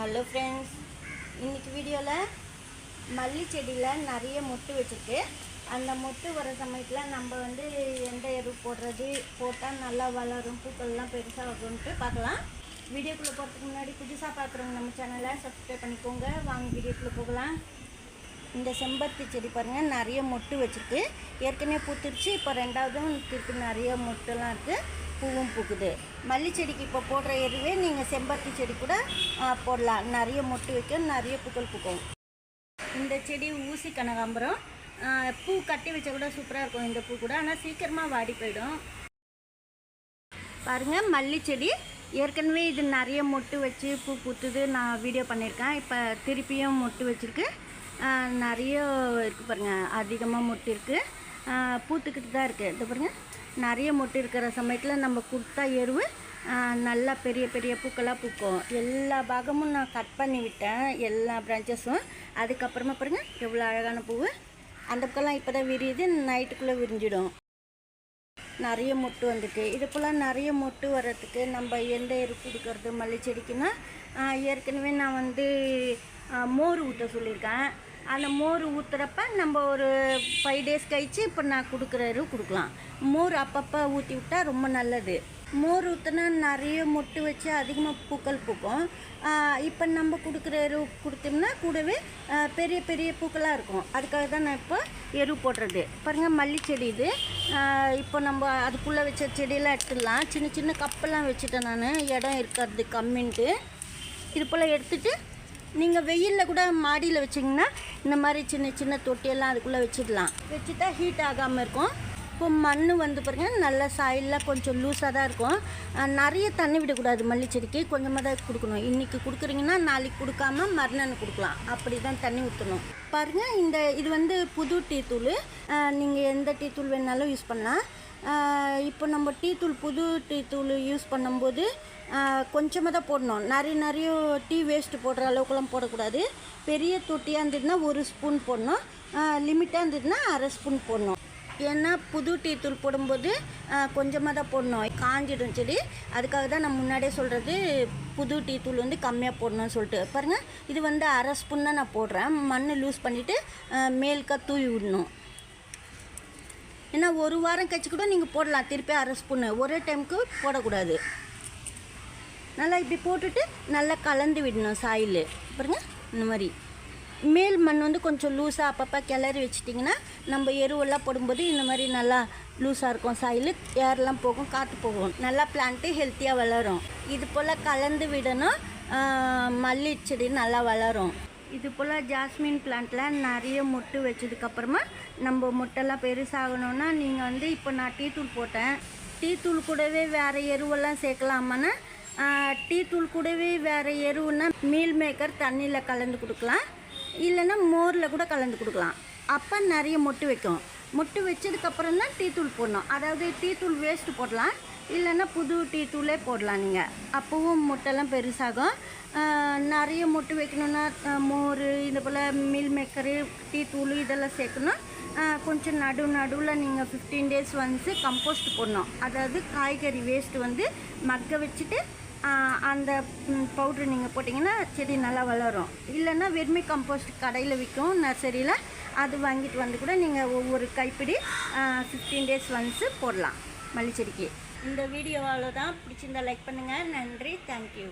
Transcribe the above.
Hello friends இன்றைக்கி வீடியோவில் மல்லி செடியில் நிறைய மொட்டு வச்சுருக்கு. அந்த மொட்டு வர சமயத்தில் நம்ம வந்து எந்த எரு போடுறது போட்டால் நல்லா வளரும் பூக்கள்லாம் பெருசாக வரும்ன்ட்டு பார்க்கலாம். வீடியோக்குள்ளே போகிறதுக்கு முன்னாடி புதுசாக பார்க்குறவங்க நம்ம சேனலை சப்ஸ்கிரைப் பண்ணிக்கோங்க. வாங்க வீடியோக்குள்ளே போகலாம். இந்த செம்பருத்தி செடி பாருங்கள் நிறைய மொட்டு வச்சுருக்கு. ஏற்கனவே பூத்துருச்சு இப்போ ரெண்டாவதும் திருப்பி நிறைய மொட்டுலாம் இருக்குது பூவும் பூக்குது. மல்லி செடிக்கு இப்போ போடுற எருவே நீங்கள் செம்பருத்தி செடி கூட போடலாம். நிறைய மொட்டு வைக்கும் நிறைய பூக்கள் பூக்கும். இந்த செடி ஊசி கனகாம்பரம். பூ கட்டி வச்சா கூட சூப்பராக இருக்கும் இந்த பூ கூட. ஆனால் சீக்கிரமாக வாடி போயிடும். பாருங்கள் மல்லி செடி. ஏற்கனவே இது நிறைய மொட்டு வச்சு பூ பூத்துது. நான் வீடியோ பண்ணியிருக்கேன். இப்போ திருப்பியும் மொட்டு வச்சுருக்கு. நிறைய இருக்குது பாருங்கள் அதிகமாக மொட்டு இருக்குது பூத்துக்கிட்டு தான் இருக்குது இது பாருங்கள் நிறைய மொட்டு இருக்கிற சமயத்தில் நம்ம கொடுத்தா எருவு நல்லா பெரிய பெரிய பூக்களாக பூக்கும். எல்லா பாகமும் நான் கட் பண்ணி விட்டேன் எல்லா பிரான்ச்சஸும் அதுக்கப்புறமா பாருங்கள் எவ்வளோ அழகான பூவு. அந்த பூக்கெல்லாம் இப்போ தான் விரியுது நைட்டுக்குள்ளே விரிஞ்சிடும். நிறைய மொட்டு வந்துருக்கு. இது போல் நிறைய மொட்டு வர்றதுக்கு நம்ம எந்த எரு கொடுக்கறது மல்லி செடிக்குன்னா ஏற்கனவே நான் வந்து மோர் ஊற்ற சொல்லியிருக்கேன். அந்த மோர் ஊற்றுறப்ப நம்ம ஒரு ஃபைவ் டேஸ் கழித்து இப்போ நான் கொடுக்குற எரு கொடுக்கலாம். மோர் அப்பப்போ ஊற்றி விட்டால் ரொம்ப நல்லது. மோர் ஊற்றினா நிறைய மொட்டு வச்சு அதிகமாக பூக்கள் பூக்கும். இப்போ நம்ம கொடுக்குற எரு கொடுத்தோம்னா கூடவே பெரிய பெரிய பூக்களாக இருக்கும். அதுக்காக தான் நான் இப்போ எரு போடுறது. பாருங்கள் மல்லி செடி இது இப்போ நம்ம அதுக்குள்ளே வச்ச செடியெல்லாம் எடுத்துடலாம். சின்ன சின்ன கப்பெல்லாம் வச்சுட்டேன் நான். இடம் இருக்கிறது கம்மின்ட்டு. இது போல் எடுத்துகிட்டு நீங்கள் வெயிலில் கூட மாடியில் வச்சிங்கன்னா இந்த மாதிரி சின்ன சின்ன தொட்டியெல்லாம் அதுக்குள்ளே வச்சிடலாம் வச்சுட்டா ஹீட் ஆகாமல் இருக்கும். இப்போ மண் வந்து பாருங்க நல்ல சாயிலில் கொஞ்சம் லூஸாக தான் இருக்கும். நிறைய தண்ணி விடக்கூடாது மல்லி செடிக்கு கொஞ்சமாக தான் கொடுக்கணும். இன்றைக்கி கொடுக்குறீங்கன்னா நாளைக்கு கொடுக்காம மறுநாள் கொடுக்கலாம். அப்படி தான் தண்ணி ஊற்றணும் பாருங்கள் இந்த இது வந்து புது டீ தூள் நீங்கள் எந்த டீ தூள் வேணாலும் யூஸ் பண்ணலாம். இப்போ நம்ம டீ தூள் புது டீ தூள் யூஸ் பண்ணும்போது கொஞ்சமாக தான் போடணும். நிறைய நிறைய டீ வேஸ்ட்டு போடுற அளவுக்குலாம் போடக்கூடாது. பெரிய தொட்டியாக இருந்ததுன்னா ஒரு ஸ்பூன் போடணும். லிமிட்டாக இருந்ததுன்னா அரை ஸ்பூன் போடணும். ஏன்னா புது டீ தூள் போடும்போது கொஞ்சமாக தான் போடணும். காஞ்சிடும் செடி. அதுக்காக தான் நான் முன்னாடியே சொல்கிறது புது டீ தூள் வந்து கம்மியாக போடணும்னு சொல்லிட்டு. பாருங்கள் இது வந்து அரை ஸ்பூன் தான் நான் போடுறேன். மண் லூஸ் பண்ணிவிட்டு மேல்க்கா தூவி விடணும். ஏன்னா ஒரு வாரம் கழிச்சு கூட நீங்கள் போடலாம் திருப்பி அரை ஸ்பூனு. ஒரே டைமுக்கு போடக்கூடாது. நல்லா இப்படி போட்டுட்டு நல்லா கலந்து விடணும் சாயில். பாருங்க இந்த மாதிரி. மேல் மண் வந்து கொஞ்சம் லூஸாக அப்பப்போ கிளறி வச்சிட்டிங்கன்னா நம்ம எருவெல்லாம் போடும்போது இந்த மாதிரி நல்லா லூஸாக இருக்கும் சாயில். ஏர்லாம் போகும் காற்று போகும். நல்லா பிளான்ட்டு ஹெல்த்தியாக வளரும். இது போல் கலந்து விடணும். மல்லி செடி நல்லா வளரும். இது போல் ஜாஸ்மின் பிளான்ட்டில் நிறைய மொட்டு வச்சதுக்கப்புறமா நம்ம மொட்டெல்லாம் பெருசாகணும்னா நீங்கள் வந்து இப்போ நான் டீ தூள் போட்டேன். டீ தூள் கூடவே வேறு எருவெல்லாம் சேர்க்கலாமான்னா டீத்தூள் டீ தூள் கூடவே வேறு எருவுன்னா மீல் மேக்கர் தண்ணியில் கலந்து கொடுக்கலாம். இல்லைன்னா மோரில் கூட கலந்து கொடுக்கலாம். அப்போ நிறைய மொட்டு வைக்கும். மொட்டு வச்சதுக்கப்புறம் தான் டீ தூள் போடணும். அதாவது டீ தூள் வேஸ்ட்டு போடலாம். இல்லைன்னா புது டீ தூளே போடலாம் நீங்கள் அப்போவும் முட்டைலாம் பெருசாகும். நிறைய முட்டை வைக்கணுன்னா மோர் இது போல் மில் மேக்கரு டீ தூள் இதெல்லாம் சேர்க்கணும். கொஞ்சம் நடு நடுவில் நீங்கள் ஃபிஃப்டீன் டேஸ் வந்து கம்போஸ்ட் போடணும். அதாவது காய்கறி வேஸ்ட்டு வந்து மக்க வச்சுட்டு அந்த பவுட்ரு நீங்கள் போட்டிங்கன்னா செடி நல்லா வளரும். இல்லைன்னா வெறுமை கம்போஸ்ட் கடையில் விற்கும் நர்சரியில் அது வாங்கிட்டு வந்து கூட நீங்கள் ஒவ்வொரு கைப்பிடி ஃபிஃப்டீன் டேஸ் ஒன்ஸு போடலாம். மல்லிச்செடிக்கு. இந்த வீடியோ அவ்வளோதான் பிடிச்சிருந்தா லைக் பண்ணுங்கள் நன்றி. தேங்க்யூ